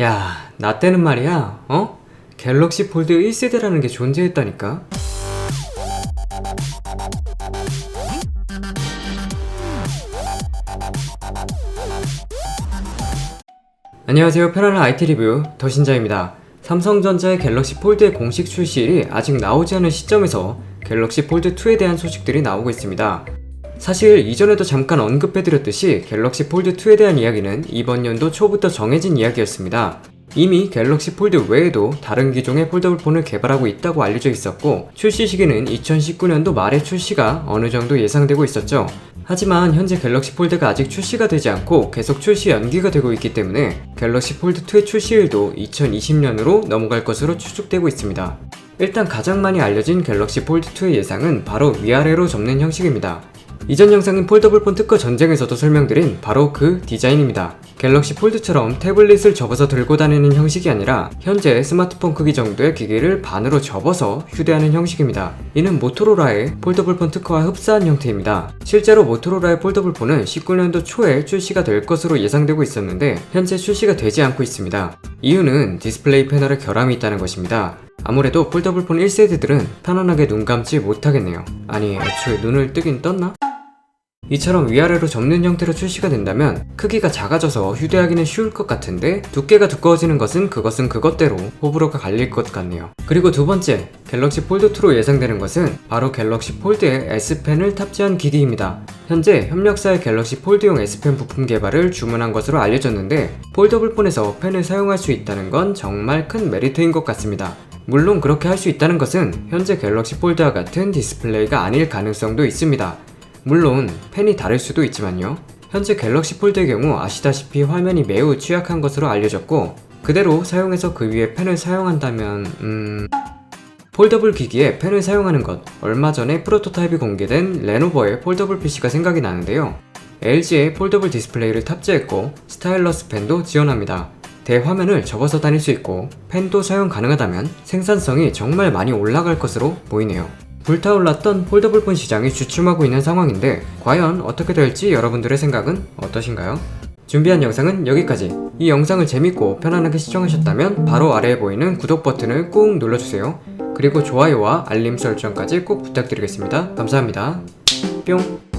야, 나 때는 말이야, 어? 갤럭시 폴드 1세대라는 게 존재했다니까? 안녕하세요. 편안한 IT 리뷰 더신자입니다. 삼성전자의 갤럭시 폴드의 공식 출시일이 아직 나오지 않은 시점에서 갤럭시 폴드 2에 대한 소식들이 나오고 있습니다. 사실 이전에도 잠깐 언급해드렸듯이 갤럭시 폴드 2에 대한 이야기는 이번 연도 초부터 정해진 이야기였습니다. 이미 갤럭시 폴드 외에도 다른 기종의 폴더블 폰을 개발하고 있다고 알려져 있었고 출시 시기는 2019년도 말에 출시가 어느 정도 예상되고 있었죠. 하지만 현재 갤럭시 폴드가 아직 출시가 되지 않고 계속 출시 연기가 되고 있기 때문에 갤럭시 폴드 2의 출시일도 2020년으로 넘어갈 것으로 추측되고 있습니다. 일단 가장 많이 알려진 갤럭시 폴드 2의 예상은 바로 위아래로 접는 형식입니다. 이전 영상인 폴더블 폰 특허 전쟁에서도 설명드린 바로 그 디자인입니다. 갤럭시 폴드처럼 태블릿을 접어서 들고 다니는 형식이 아니라 현재 스마트폰 크기 정도의 기기를 반으로 접어서 휴대하는 형식입니다. 이는 모토로라의 폴더블 폰 특허와 흡사한 형태입니다. 실제로 모토로라의 폴더블 폰은 19년도 초에 출시가 될 것으로 예상되고 있었는데 현재 출시가 되지 않고 있습니다. 이유는 디스플레이 패널에 결함이 있다는 것입니다. 아무래도 폴더블폰 1세대들은 편안하게 눈 감지 못하겠네요. 아니, 애초에 눈을 뜨긴 떴나? 이처럼 위아래로 접는 형태로 출시가 된다면 크기가 작아져서 휴대하기는 쉬울 것 같은데 두께가 두꺼워지는 것은 그것은 그것대로 호불호가 갈릴 것 같네요. 그리고 두 번째, 갤럭시 폴드 2로 예상되는 것은 바로 갤럭시 폴드에 S펜을 탑재한 기기입니다. 현재 협력사의 갤럭시 폴드용 S펜 부품 개발을 주문한 것으로 알려졌는데 폴더블폰에서 펜을 사용할 수 있다는 건 정말 큰 메리트인 것 같습니다. 물론 그렇게 할 수 있다는 것은 현재 갤럭시 폴드와 같은 디스플레이가 아닐 가능성도 있습니다. 물론 펜이 다를 수도 있지만요. 현재 갤럭시 폴드의 경우 아시다시피 화면이 매우 취약한 것으로 알려졌고 그대로 사용해서 그 위에 펜을 사용한다면 음... 폴더블 기기에 펜을 사용하는 것 얼마 전에 프로토타입이 공개된 레노버의 폴더블 PC가 생각이 나는데요. LG의 폴더블 디스플레이를 탑재했고 스타일러스 펜도 지원합니다. 대화면을 접어서 다닐 수 있고 펜도 사용 가능하다면 생산성이 정말 많이 올라갈 것으로 보이네요. 불타올랐던 폴더블폰 시장이 주춤하고 있는 상황인데 과연 어떻게 될지 여러분들의 생각은 어떠신가요? 준비한 영상은 여기까지. 이 영상을 재밌고 편안하게 시청하셨다면 바로 아래에 보이는 구독 버튼을 꾹 눌러주세요. 그리고 좋아요와 알림 설정까지 꼭 부탁드리겠습니다. 감사합니다. 뿅!